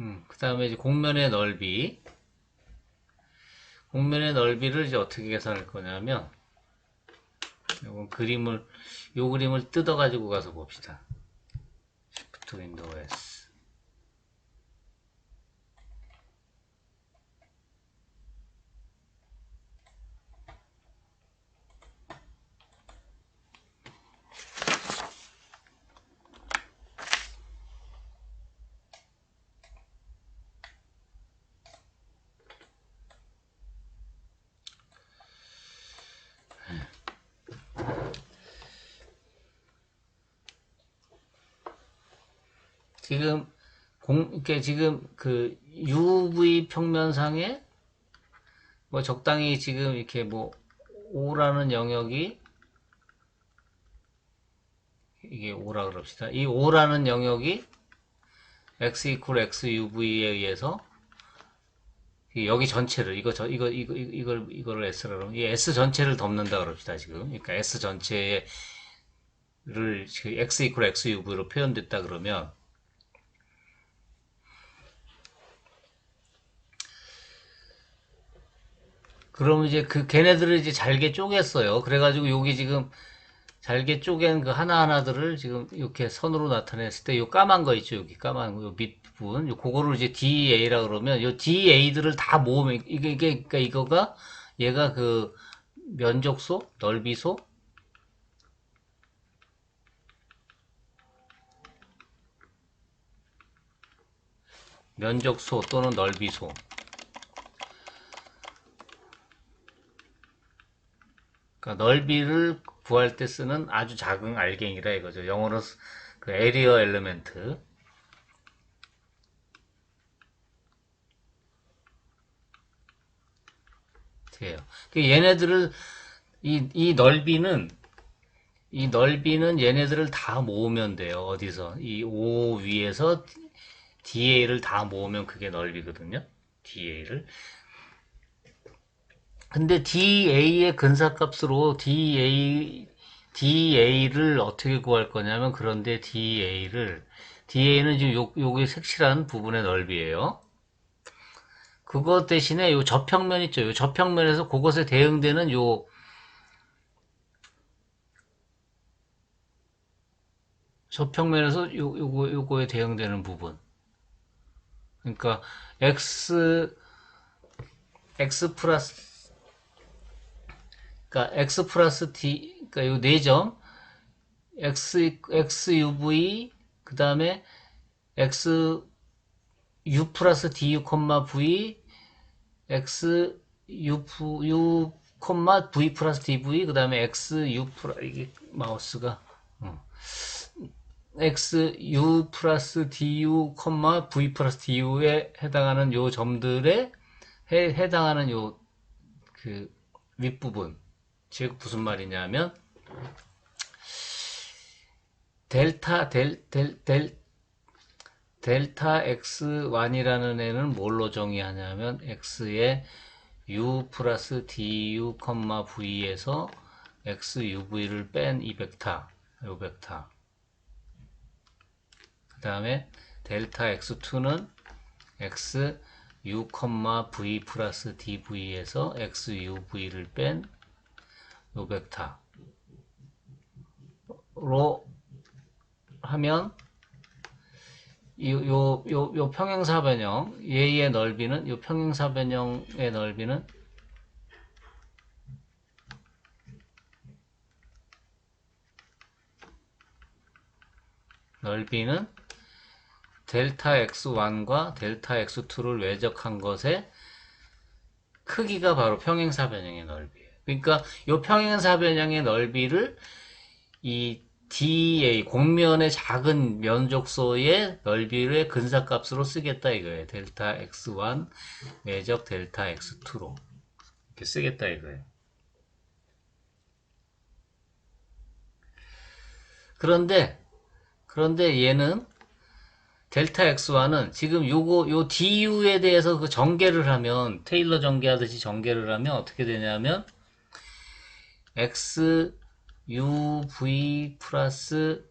음, 그 다음에 이제 공면의 넓이. 공면의 넓이를 이제 어떻게 계산할 거냐면, 요건 그림을, 요 그림을 뜯어가지고 가서 봅시다. Shift Window S. 지금 공, 이렇게 지금 그 UV 평면상에 뭐 적당히 지금 이렇게 뭐 5라는 영역이 이게 5라 그럽시다. 이 5라는 영역이 x 이퀄 x UV에 의해서 여기 전체를 이거 저 이거 이거 이걸 이거를 S라 그러면 이 S 전체를 덮는다 그럽시다 지금. 그러니까 S 전체를 x 이퀄 x UV로 표현됐다 그러면 그럼 이제 그 걔네들을 이제 잘게 쪼갰어요. 그래가지고 여기 지금 잘게 쪼갠 그 하나하나들을 지금 이렇게 선으로 나타냈을 때 요 까만 거 있죠. 여기 까만 거, 요 밑부분. 요 그거를 이제 DA라 그러면 요 DA들을 다 모으면 이게 이게 그러니까 이거가 얘가 그 면적소, 넓이소 면적소 또는 넓이소 그러니까 넓이를 구할 때 쓰는 아주 작은 알갱이라 이거죠. 영어로 쓰- 그 에리어 엘리멘트. 돼요. 그 얘네들을 이, 이 넓이는 이 넓이는 얘네들을 다 모으면 돼요. 어디서 이 O 위에서 DA를 다 모으면 그게 넓이거든요. DA를. 근데 DA의 근사값으로 DA, DA를 어떻게 구할 거냐면, 그런데 DA를, DA는 지금 요, 요게 색칠한 부분의 넓이에요. 그거 대신에 요 저평면 있죠. 요 저평면에서 그것에 대응되는 요, 저평면에서 요, 요거, 요거에 대응되는 부분. 그러니까, X, X 플러스, 그러니까 x 플러스 d 그러니까 요 네 점 x x uv 그 다음에 x u 플러스 du 콤마 v x u u 콤마 v 플러스 dv 그 다음에 x u 플러 이게 마우스가 어. x u 플러스 du 콤마 v 플러스 du에 해당하는 요 점들에 해, 해당하는 요 그 윗부분 즉 무슨 말이냐면 델타 델, 델, 델, 델타 x1이라는 애는 뭘로 정의하냐면 x의 u 플러스 du, v에서 x uv를 뺀 이 벡터, 요 벡터. 그 다음에 델타 x2는 x u, v 플러스 dv에서 x uv를 뺀 요 벡터로 하면 이, 요, 요, 요 평행사 변형 얘의 넓이는 요 평행사 변형의 넓이는 넓이는 델타 x1과 델타 x2를 외적한 것의 크기가 바로 평행사 변형의 넓이에요. 그러니까 이 평행사 변형의 넓이를 이 DA 공면의 작은 면적소의 넓이를 근사값으로 쓰겠다 이거예요. 델타 x1 외적 델타 x2로 이렇게 쓰겠다 이거예요. 그런데 그런데 얘는 델타 x1은 지금 요거 요 du에 대해서 그 전개를 하면 테일러 전개하듯이 전개를 하면 어떻게 되냐면 x u v 플러스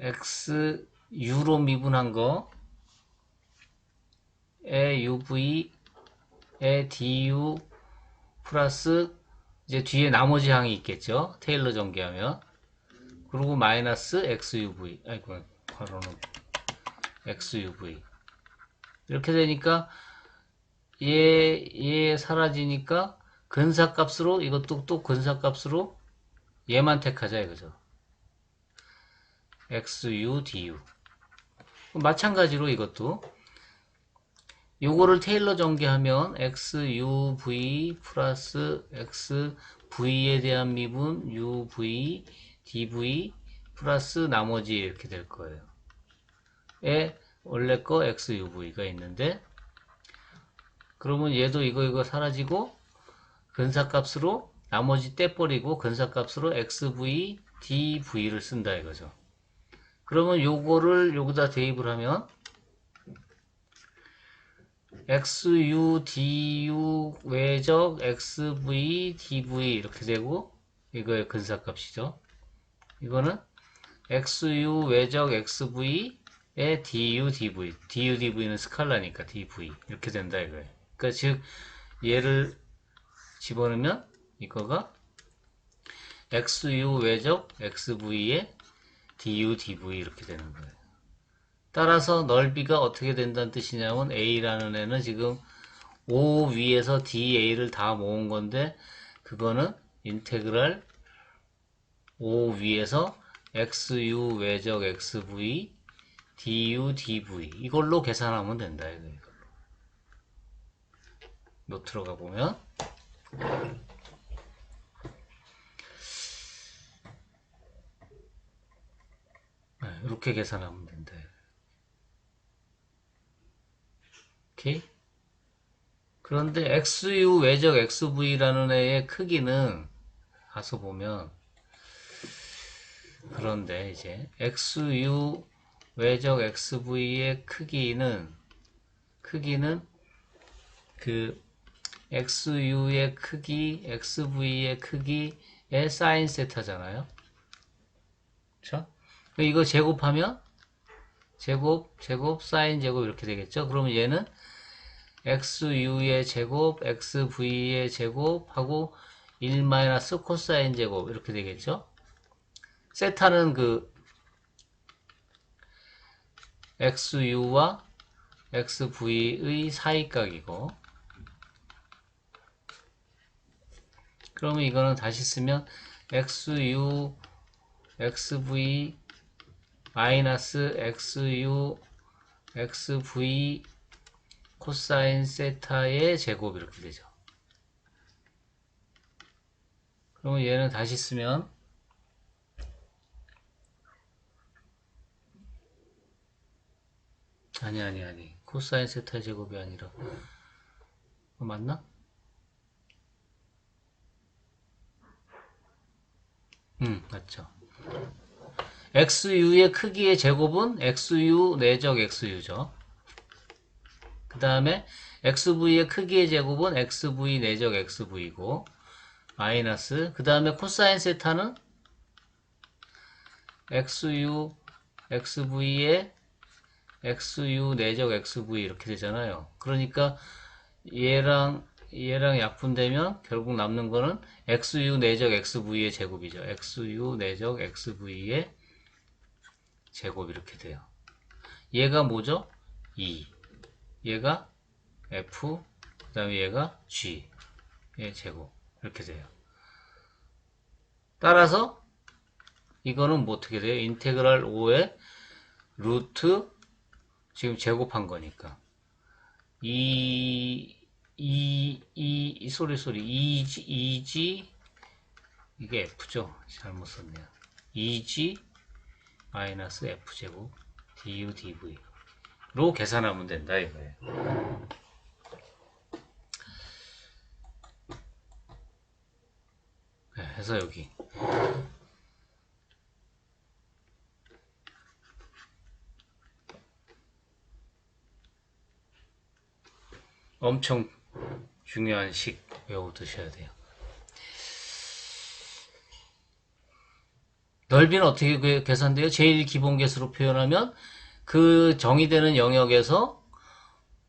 x u로 미분한 거 UV에 DU 플러스 이제 뒤에 나머지 항이 있겠죠. 테일러 전개하면. 그리고 마이너스 XUV. 아이고, 괄호는 XUV. 이렇게 되니까 얘, 얘 사라지니까 근사값으로 이것도 또 근사값으로 얘만 택하자 이거죠. XU, DU. 마찬가지로 이것도 요거를 테일러 전개하면 XUV 플러스 XV에 대한 미분 UV, DV 플러스 나머지 이렇게 될 거예요. 에 원래 거 XUV가 있는데 그러면 얘도 이거 이거 사라지고 근사값으로 나머지 떼버리고 근사값으로 XV, DV를 쓴다 이거죠. 그러면 요거를 여기다 대입을 하면 XU, DU 외적 XV, DV 이렇게 되고 이거의 근사값이죠. 이거는 XU 외적 XV의 DU, DV. DU, DV는 스칼라니까 DV 이렇게 된다 이거예요. 그러니까 즉 얘를 집어넣으면 이거가 XU 외적 XV의 DU, DV 이렇게 되는 거예요. 따라서 넓이가 어떻게 된다는 뜻이냐면 A라는 애는 지금 O 위에서 DA를 다 모은 건데 그거는 인테그랄 O 위에서 XU 외적 XV DU DV 이걸로 계산하면 된다 이걸로 노트로 가보면 네, 이렇게 계산하면 된다 오케이? 그런데 XU 외적 XV라는 애의 크기는 가서 보면 그런데 이제 XU 외적 XV의 크기는 크기는 그 XU의 크기, XV의 크기의 사인 세타잖아요. 그쵸? 이거 제곱하면 제곱, 제곱, 사인 제곱 이렇게 되겠죠? 그러면 얘는 XU의 제곱, XV의 제곱하고 1 마이너스 코사인 제곱 이렇게 되겠죠? 세타는 그 XU와 XV의 사이각이고 그러면 이거는 다시 쓰면 XU XV 마이너스 XU XV 코사인 세타의 제곱 이렇게 되죠. 그러면 얘는 다시 쓰면 아니 아니 아니 코사인 세타 제곱이 아니라 어, 맞나? 음 맞죠 XU의 크기의 제곱은 XU 내적 XU죠 그 다음에 XV의 크기의 제곱은 XV 내적 XV고 마이너스 그 다음에 코사인 세타는 XU XV의 XU 내적 XV 이렇게 되잖아요. 그러니까 얘랑 얘랑 약분되면 결국 남는 거는 XU 내적 XV의 제곱이죠. XU 내적 XV의 제곱 이렇게 돼요. 얘가 뭐죠? 2. 얘가 F, 그 다음에 얘가 G의 제곱 이렇게 돼요. 따라서 이거는 뭐 어떻게 돼요? 인테그랄 5의 루트 지금 제곱한 거니까. 이, 이, 이, 이 소리 소리, 2G, 2G, 이게 F죠? 잘못 썼네요. 2G 마이너스 F제곱 du dv로 계산하면 된다 이거예요. 네, 해서 여기 엄청 중요한 식 외워 두셔야 돼요. 넓이는 어떻게 그- 계산돼요? 제일 기본 개수로 표현하면 그 정의되는 영역에서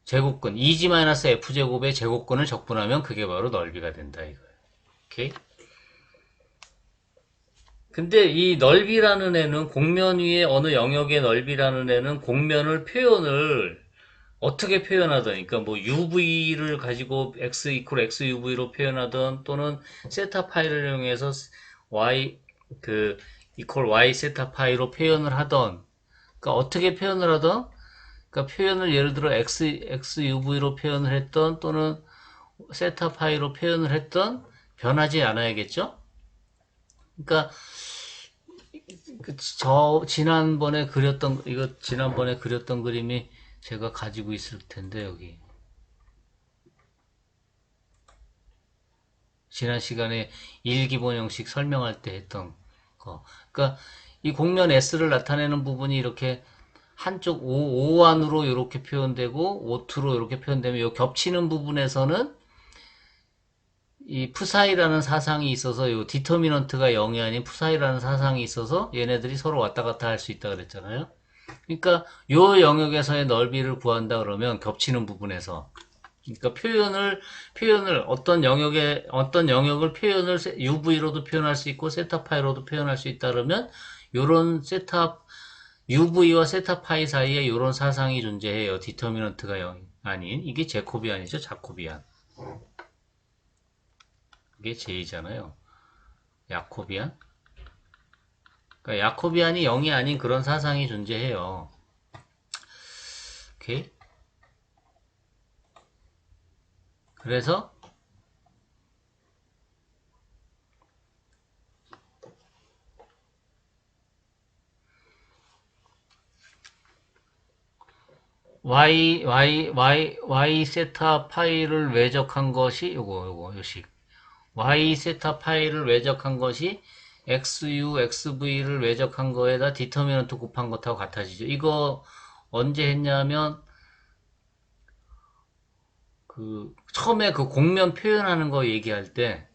제곱근 2g-f제곱의 제곱근을 적분하면 그게 바로 넓이가 된다 이거예요. 오케이? 근데 이 넓이라는 애는 공면 위에 어느 영역의 넓이라는 애는 공면을 표현을 어떻게 표현하든, 그러니까 뭐 UV를 가지고 X 이퀄 X UV로 표현하든 또는 세타 파이를 이용해서 Y 그 이퀄 Y 세타 파이로 표현을 하던, 그러니까 어떻게 표현을 하든, 그러니까 표현을 예를 들어 X X UV로 표현을 했던 또는 세타 파이로 표현을 했던 변하지 않아야겠죠? 그러니까 그저 지난번에 그렸던 이거 지난번에 그렸던 그림이 제가 가지고 있을 텐데 여기 지난 시간에 일기본 형식 설명할 때 했던 거. 그러니까 이 공면 S를 나타내는 부분이 이렇게 한쪽 O, O1으로 이렇게 표현되고 O2로 이렇게 표현되면 이 겹치는 부분에서는 이 푸사이라는 사상이 있어서 요 디터미넌트가 0이 아닌 푸사이라는 사상이 있어서 얘네들이 서로 왔다 갔다 할 수 있다 그랬잖아요. 그러니까 요 영역에서의 넓이를 구한다 그러면 겹치는 부분에서 그러니까 표현을 표현을 어떤 영역에 어떤 영역을 표현을 세- UV로도 표현할 수 있고 세타 파이로도 표현할 수 있다 그러면 요런 세타 UV와 세타 파이 사이에 요런 사상이 존재해요. 디터미넌트가 0 아닌 이게 제코비안이죠. 자코비안. 이게 J잖아요. 야코비안? 그러니까 야코비안이 0이 아닌 그런 사상이 존재해요. 오케이? 그래서 y y y y 세타 파이를 외적한 것이 요거 요거 요식 y 세타 파이를 외적한 것이 xu xv를 외적한 거에다 디터미넌트 곱한 것하고 같아지죠. 이거 언제 했냐면 그 처음에 그 공면 표현하는 거 얘기할 때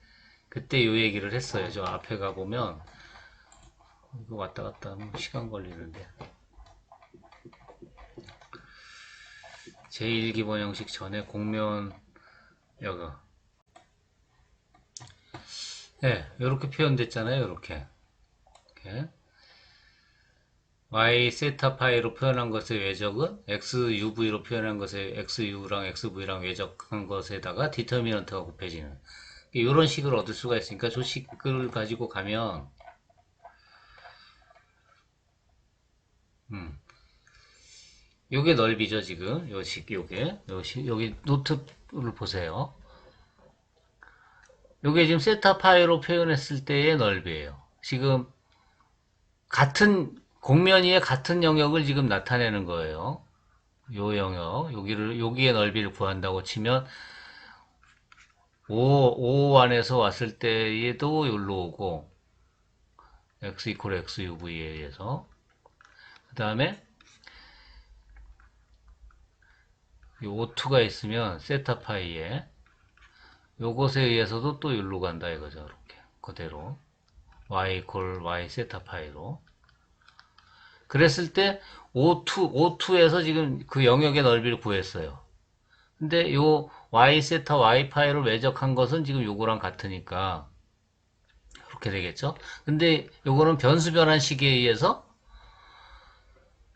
그때 요 얘기를 했어요. 저 앞에 가 보면 이거 왔다 갔다 하면 시간 걸리는데 제1기본 형식 전에 공면 여가 네, 이렇게 표현됐잖아요. 이렇게. 이렇게. y 세타 파이로 표현한 것의 외적은 x uv로 표현한 것의 xu랑 xv랑 외적한 것에다가 디터미넌트가 곱해지는 이런 식을 얻을 수가 있으니까 저 식을 가지고 가면 음. 요게 넓이죠, 지금. 요 식, 요게. 요 식, 여기 노트를 보세요. 요게 지금 세타 파이로 표현했을 때의 넓이에요. 지금 같은 공면 위에 같은 영역을 지금 나타내는 거예요. 요 영역, 여기를 여기의 넓이를 구한다고 치면 5, 5 안에서 왔을 때에도 여기로 오고 x 이퀄 x uv에 의해서 그 다음에 이 O2가 있으면 세타 파이에 요것에 의해서도 또 여기로 간다 이거죠. 이렇게 그대로 y 이퀄 y 세타 파이로 그랬을 때 O2 O2에서 지금 그 영역의 넓이를 구했어요. 근데 요 y 세타 y 파이를 외적한 것은 지금 요거랑 같으니까 이렇게 되겠죠. 근데 요거는 변수 변환 시기에 의해서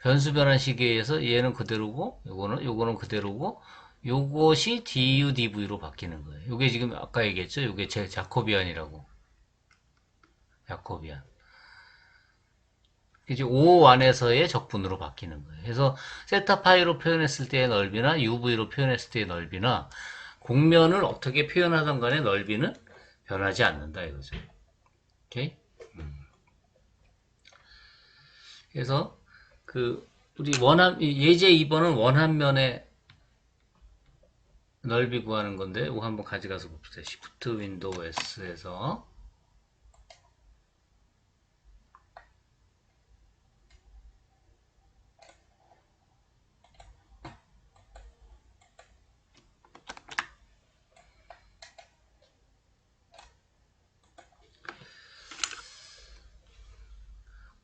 변수 변환 시기에 의해서 얘는 그대로고 요거는 요거는 그대로고 요것이 du dv로 바뀌는 거예요. 요게 지금 아까 얘기했죠. 요게 제 자코비안이라고. 자코비안. 이제 O 안에서의 적분으로 바뀌는 거예요. 그래서 세타 파이로 표현했을 때의 넓이나 UV로 표현했을 때의 넓이나 공면을 어떻게 표현하던 간에 넓이는 변하지 않는다 이거죠. 오케이? 음. 그래서 그 우리 원한 이 예제 2번은 원한 면의 넓이 구하는 건데 이거 한번 가져가서 봅시다. Shift 윈도우 S에서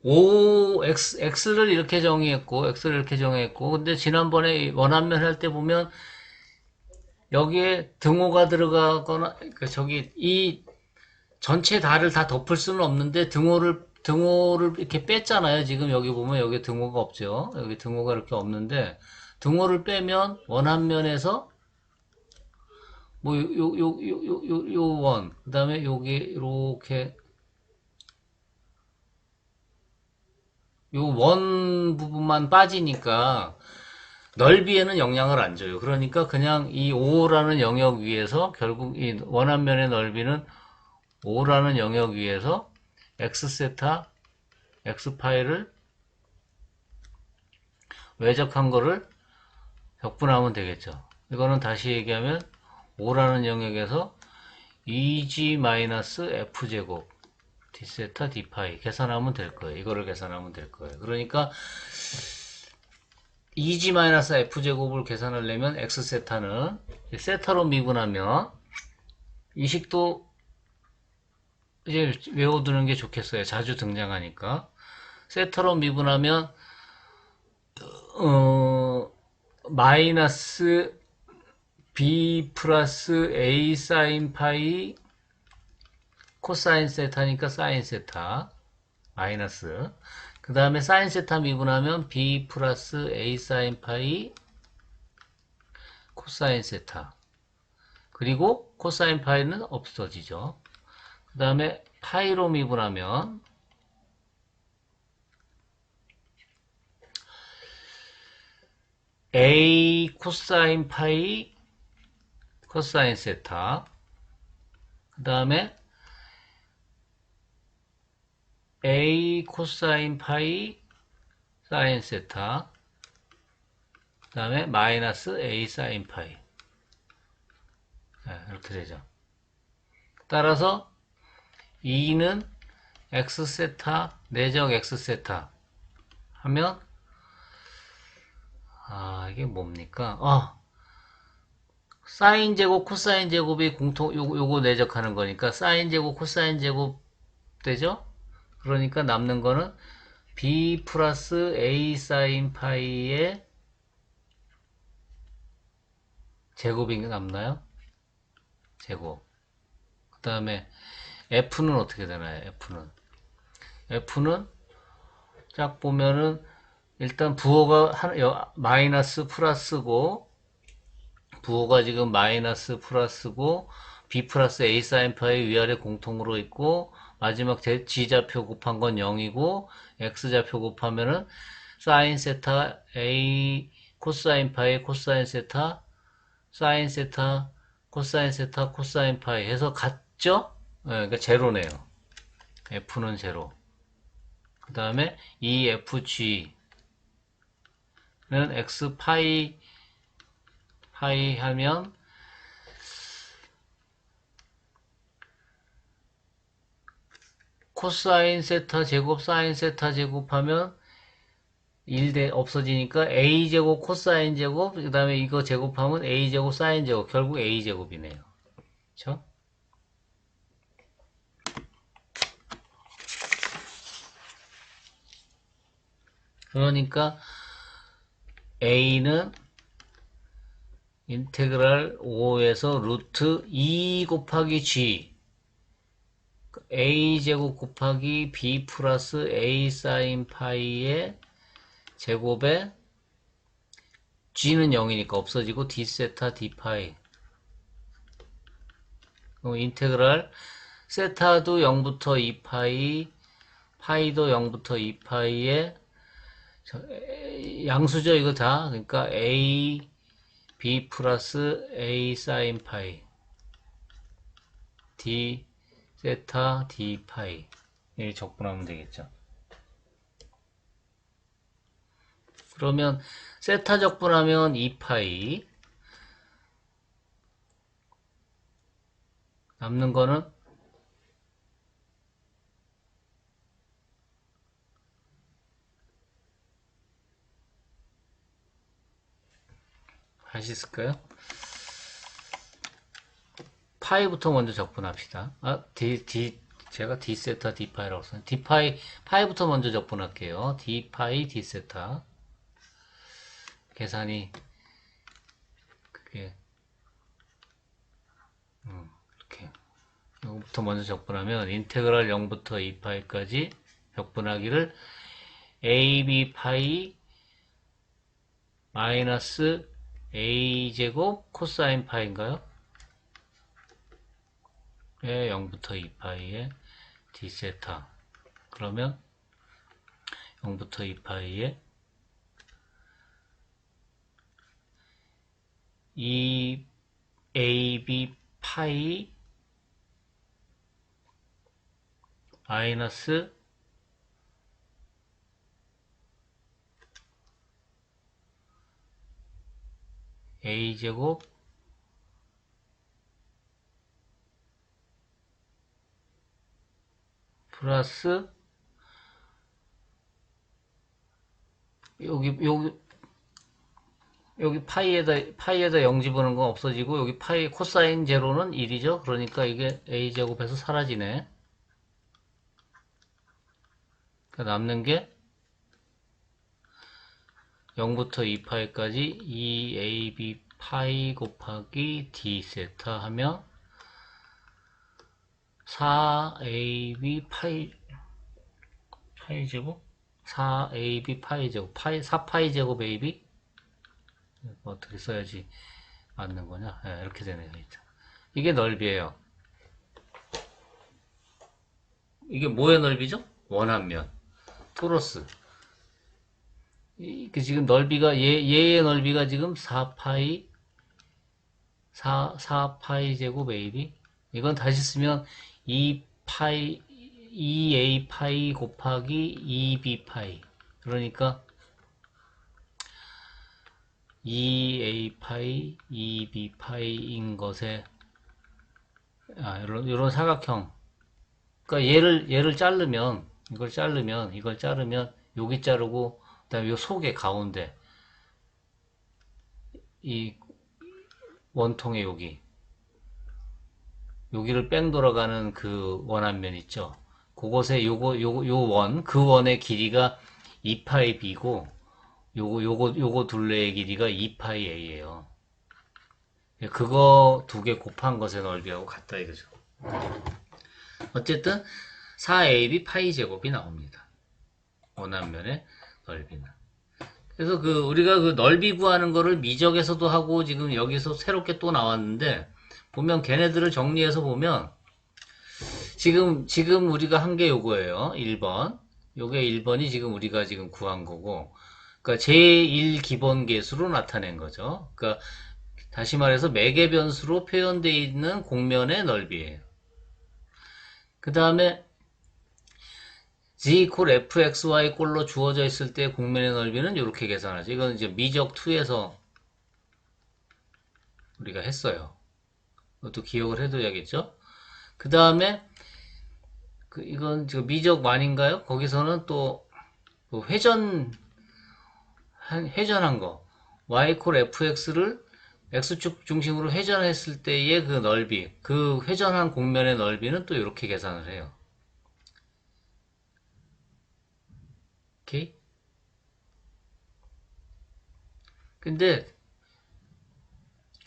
O, X, X를 이렇게 정의했고, X를 이렇게 정의했고, 근데 지난번에 원한면 할 때 보면, 여기에 등호가 들어가거나, 그 저기, 이 전체 달을 다 덮을 수는 없는데, 등호를, 등호를 이렇게 뺐잖아요. 지금 여기 보면 여기 등호가 없죠. 여기 등호가 이렇게 없는데, 등호를 빼면 원한 면에서, 뭐, 요, 요, 요, 요, 요, 요, 요 원, 그 다음에 여기, 이렇게, 요 원 부분만 빠지니까 넓이에는 영향을 안 줘요. 그러니까 그냥 이 5라는 영역 위에서 결국 이 원한면의 넓이는 5라는 영역 위에서 x세타 x파이를 외적한 거를 적분하면 되겠죠. 이거는 다시 얘기하면 5라는 영역에서 2g-f제곱 d세타 d파이 계산하면 될 거예요. 이거를 계산하면 될 거예요. 그러니까 2g-f제곱을 계산하려면 x세타는 세타로 미분하면 이 식도 이제 외워두는 게 좋겠어요. 자주 등장하니까 세타로 미분하면 어 마이너스 b 플러스 a 사인 파이 코사인 세타니까 사인 세타 마이너스 그 다음에 사인 세타 미분하면 b 플러스 a 사인 파이 코사인 세타 그리고 코사인 파이는 없어지죠. 그 다음에 파이로 미분하면 a 코사인 파이 코사인 세타 그 다음에 a 코사인 파이 사인 세타 그 다음에 마이너스 a 사인 파이 네, 이렇게 되죠. 따라서 2는 x 세타 내적 x 세타 하면 아 이게 뭡니까? 아 사인 제곱 코사인 제곱이 공통 요거, 요거 내적하는 거니까 사인 제곱 코사인 제곱 되죠? 그러니까 남는 거는 b 플러스 a 사인 파이의 제곱인 게 남나요? 제곱. 그 다음에 f는 어떻게 되나요? f는 f는 쫙 보면은 일단 부호가 한, 여, 마이너스 플러스고 부호가 지금 마이너스 플러스고 b 플러스 a 사인 파이 위아래 공통으로 있고 마지막 g좌표 곱한 건 0이고 x좌표 곱하면은 사인 세타 a 코사인 파이 코사인 세타 사인 세타 코사인 세타 코사인 파이 해서 같죠? 네, 그러니까 제로네요. f는 제로. 그 다음에 EFG는 x 파이 파이 하면 코사인 세타 제곱 사인 세타 제곱하면 1대 없어지니까 a제곱 코사인 제곱 그 다음에 이거 제곱하면 a제곱 사인 제곱. 결국 a제곱이네요. 그쵸? 그러니까 a는 인테그랄 5에서 루트 2 곱하기 g a 제곱 곱하기 b 플러스 a 사인 파이의 제곱에 g는 0이니까 없어지고 d 세타 d 파이. 그럼 인테그랄 세타도 0부터 2 파이 파이도 0부터 2 파이의 양수죠 이거 다? 그러니까 a b 플러스 a 사인 파이. D 세타 d 파이 이 적분하면 되겠죠. 그러면 세타 적분하면 2파이 남는 거는 할수 있을까요? 파이부터 먼저 적분합시다. 아, D, D, 제가 d 세타 d 파이라고 써요. d 파이 파이부터 먼저 적분할게요. d 파이 d 세타 계산이 그게 음, 이렇게 이거부터 먼저 적분하면 인테그랄 0부터 2 파이까지 적분하기를 ab 파이 마이너스 a 제곱 코사인 파인가요? 예, 0부터 2파이에 d 세타. 그러면 0부터 2파이에 2 ab 파이 마이너스 a 제곱 플러스 여기 여기 여기 파이에다 파이에다 0 집어넣은 건 없어지고 여기 파이 코사인 제로는 1이죠. 그러니까 이게 a 제곱에서 사라지네. 그러니까 남는 게 0부터 2파이까지 2ab 파이 곱하기 d 세타 하면 4ab 파이 파이 제곱? 4ab 파이 제곱. 파이 4파이 제곱 ab 어떻게 써야지 맞는 거냐? 예, 이렇게 되네요. 이게 넓이에요. 이게 뭐의 넓이죠? 원한면. 토로스. 이, 그 지금 넓이가 얘, 얘의 넓이가 지금 4파이 4, 4파이 제곱 AB 이건 다시 쓰면 2파이 2A 파이 곱하기 2B 파이. 그러니까 2A 파이 2B 파이인 것에 아, 이런, 이런 사각형. 그러니까 얘를 얘를 자르면 이걸 자르면 이걸 자르면 여기 자르고 그다음에 요 속에 가운데 이 원통의 여기 여기를 뺑 돌아가는 그 원안면 있죠. 그곳에 요거 요거 요 원 그 원의 길이가 2파이 b고 요거 요거 요거 둘레의 길이가 2파이 a예요. 그거 두 개 곱한 것의 넓이하고 같다 이거죠. 어쨌든 4ab 파이 제곱이 나옵니다. 원안면의 넓이는. 그래서 그 우리가 그 넓이 구하는 거를 미적에서도 하고 지금 여기서 새롭게 또 나왔는데 보면 걔네들을 정리해서 보면 지금 지금 우리가 한 게 요거예요. 1번. 요게 1번이 지금 우리가 지금 구한 거고 그러니까 제1 기본 계수로 나타낸 거죠. 그러니까 다시 말해서 매개 변수로 표현되어 있는 공면의 넓이에요. 그 다음에 z equal fxy 꼴로 주어져 있을 때 공면의 넓이는 이렇게 계산하죠. 이건 이제 미적 2에서 우리가 했어요. 이것도 기억을 해둬야겠죠. 그 다음에 그 이건 지금 미적 만인가요? 거기서는 또그 회전 한- 회전한 거 y equal fx를 x축 중심으로 회전했을 때의 그 넓이, 그 회전한 공면의 넓이는 또 이렇게 계산을 해요. 오케이? 근데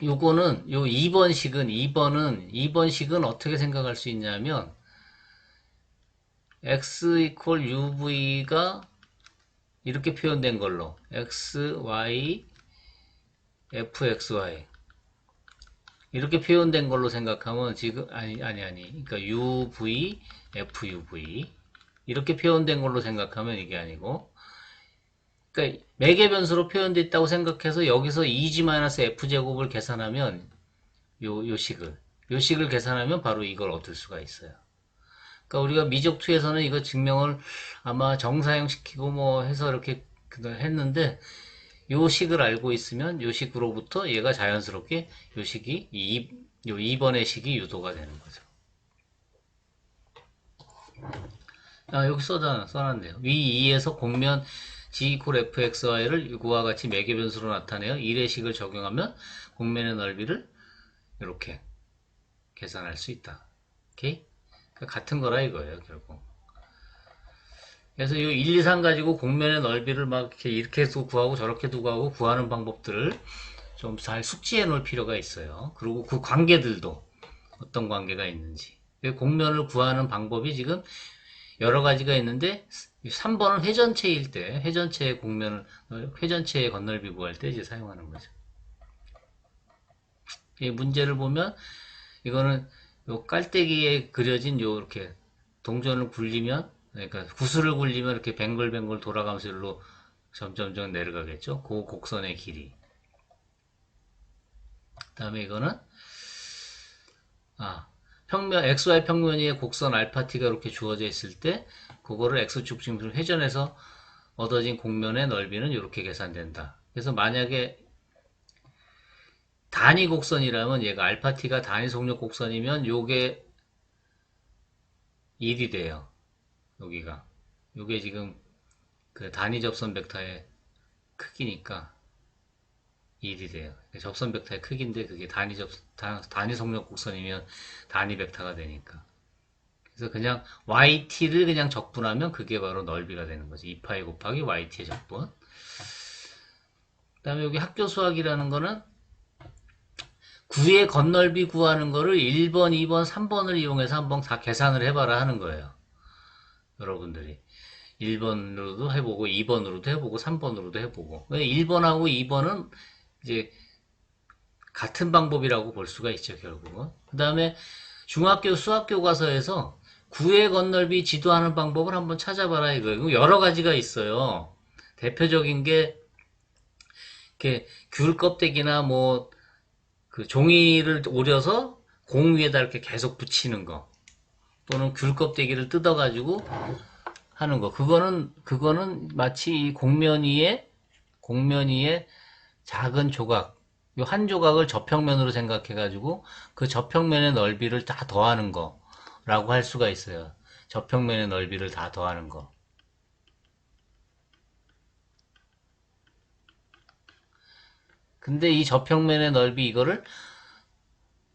요거는 요 2번 식은 2번은 2번 식은 어떻게 생각할 수 있냐면 x 이퀄 uv가 이렇게 표현된 걸로. x, y, fxy 이렇게 표현된 걸로 생각하면 지금 아니 아니 아니. 그러니까 uv, fuv 이렇게 표현된 걸로 생각하면 이게 아니고 그러니까 매개 변수로 표현되어 있다고 생각해서 여기서 2g-f제곱을 계산하면 요, 요 식을 요 식을 계산하면 바로 이걸 얻을 수가 있어요. 그러니까 우리가 미적2에서는 이거 증명을 아마 정사형시키고 뭐 해서 이렇게 했는데 요 식을 알고 있으면 요 식으로부터 얘가 자연스럽게 요 식이 이, 요 2번의 식이 유도가 되는 거죠. 아, 여기 써잖아, 써놨네요. 위 2에서 공면 g equal fxy를 이거와 같이 매개 변수로 나타내어 1의 식을 적용하면 공면의 넓이를 이렇게 계산할 수 있다. 오케이? 그러니까 같은 거라 이거예요, 결국. 그래서 이 1, 2, 3 가지고 공면의 넓이를 막 이렇게 이렇게 해서 구하고 저렇게도 구하고 구하는 방법들을 좀 잘 숙지해 놓을 필요가 있어요. 그리고 그 관계들도 어떤 관계가 있는지. 그 공면을 구하는 방법이 지금 여러 가지가 있는데 3번은 회전체일 때 회전체의 공면을 회전체의 건널비 구할 때 이제 사용하는 거죠. 이 문제를 보면 이거는 요 깔때기에 그려진 요 이렇게 동전을 굴리면 그러니까 구슬을 굴리면 이렇게 뱅글뱅글 돌아가면서 일로 점점점 내려가겠죠. 그 곡선의 길이. 그 다음에 이거는 아 평면 xy 평면 위에 곡선 알파 t가 이렇게 주어져 있을 때 그거를 x축 중심으로 회전해서 얻어진 공면의 넓이는 이렇게 계산된다. 그래서 만약에 단위 곡선이라면 얘가 알파 t가 단위 속력 곡선이면 요게 1이 돼요. 여기가 요게 지금 그 단위 접선 벡터의 크기니까 1이 돼요. 접선 벡터의 크기인데 그게 단위 접 단- 단위 속력 곡선이면 단위 벡터가 되니까. 그래서 그냥 yt를 그냥 적분하면 그게 바로 넓이가 되는 거지. 2파이 곱하기 yt의 적분. 그 다음에 여기 학교 수학이라는 거는 구의 건널비 구하는 거를 1번, 2번, 3번을 이용해서 한번 다 계산을 해봐라 하는 거예요. 여러분들이. 1번으로도 해보고, 2번으로도 해보고, 3번으로도 해보고. 1번하고 2번은 이제 같은 방법이라고 볼 수가 있죠, 결국은. 그 다음에 중학교 수학 교과서에서 구의 건널비 지도하는 방법을 한번 찾아봐라 이거예요. 여러 가지가 있어요. 대표적인 게 이렇게 귤 껍데기나 뭐 그 종이를 오려서 공 위에다 이렇게 계속 붙이는 거 또는 귤 껍데기를 뜯어 가지고 하는 거 그거는 그거는 마치 이 공면 위에 공면 위에 작은 조각 요한 조각을 저평면으로 생각해 가지고 그 저평면의 넓이를 다 더하는 거라고 할 수가 있어요. 저평면의 넓이를 다 더하는 거. 근데 이 저평면의 넓이 이거를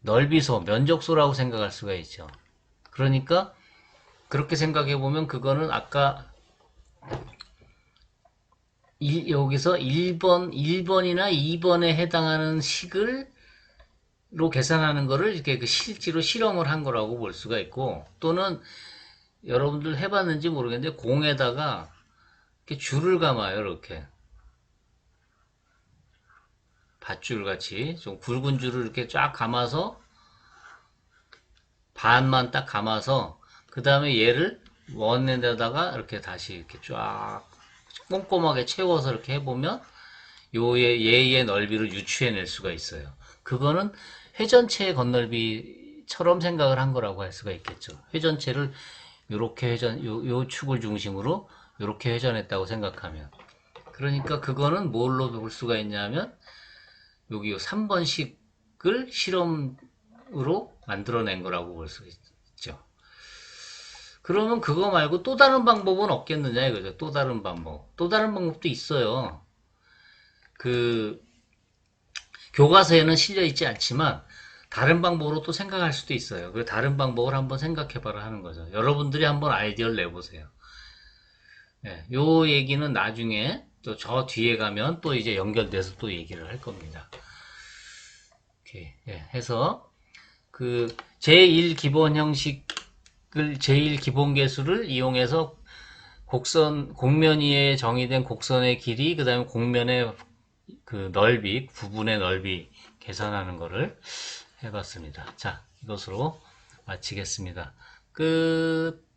넓이소, 면적소라고 생각할 수가 있죠. 그러니까 그렇게 생각해 보면 그거는 아까 일- 여기서 1번, 1번이나 2번에 해당하는 식을 로 계산하는 거를 이렇게 그 실제로 실험을 한 거라고 볼 수가 있고 또는 여러분들 해봤는지 모르겠는데 공에다가 이렇게 줄을 감아요 이렇게. 밧줄 같이 좀 굵은 줄을 이렇게 쫙 감아서 반만 딱 감아서 그 다음에 얘를 원에다가 이렇게 다시 이렇게 쫙 꼼꼼하게 채워서 이렇게 해보면 요의 얘의 넓이를 유추해낼 수가 있어요. 그거는 회전체의 건널비처럼 생각을 한 거라고 할 수가 있겠죠. 회전체를 요렇게 회전 요, 요 축을 중심으로 요렇게 회전했다고 생각하면 그러니까 그거는 뭘로 볼 수가 있냐면 여기 요 3번식을 실험으로 만들어낸 거라고 볼 수 있죠. 그러면 그거 말고 또 다른 방법은 없겠느냐 이거죠. 또 다른 방법. 또 다른 방법도 있어요. 그 교과서에는 실려 있지 않지만 다른 방법으로 또 생각할 수도 있어요. 그 다른 방법을 한번 생각해봐라 하는 거죠. 여러분들이 한번 아이디어를 내보세요. 예, 요 얘기는 나중에 또 저 뒤에 가면 또 이제 연결돼서 또 얘기를 할 겁니다. 이렇게 예, 해서 그 제1 기본 형식 을 제1 기본 계수를 이용해서 곡선 곡면 위에 정의된 곡선의 길이 그다음에 곡면의 그 넓이 부분의 넓이 계산하는 거를 해봤습니다. 자 이것으로 마치겠습니다. 끝.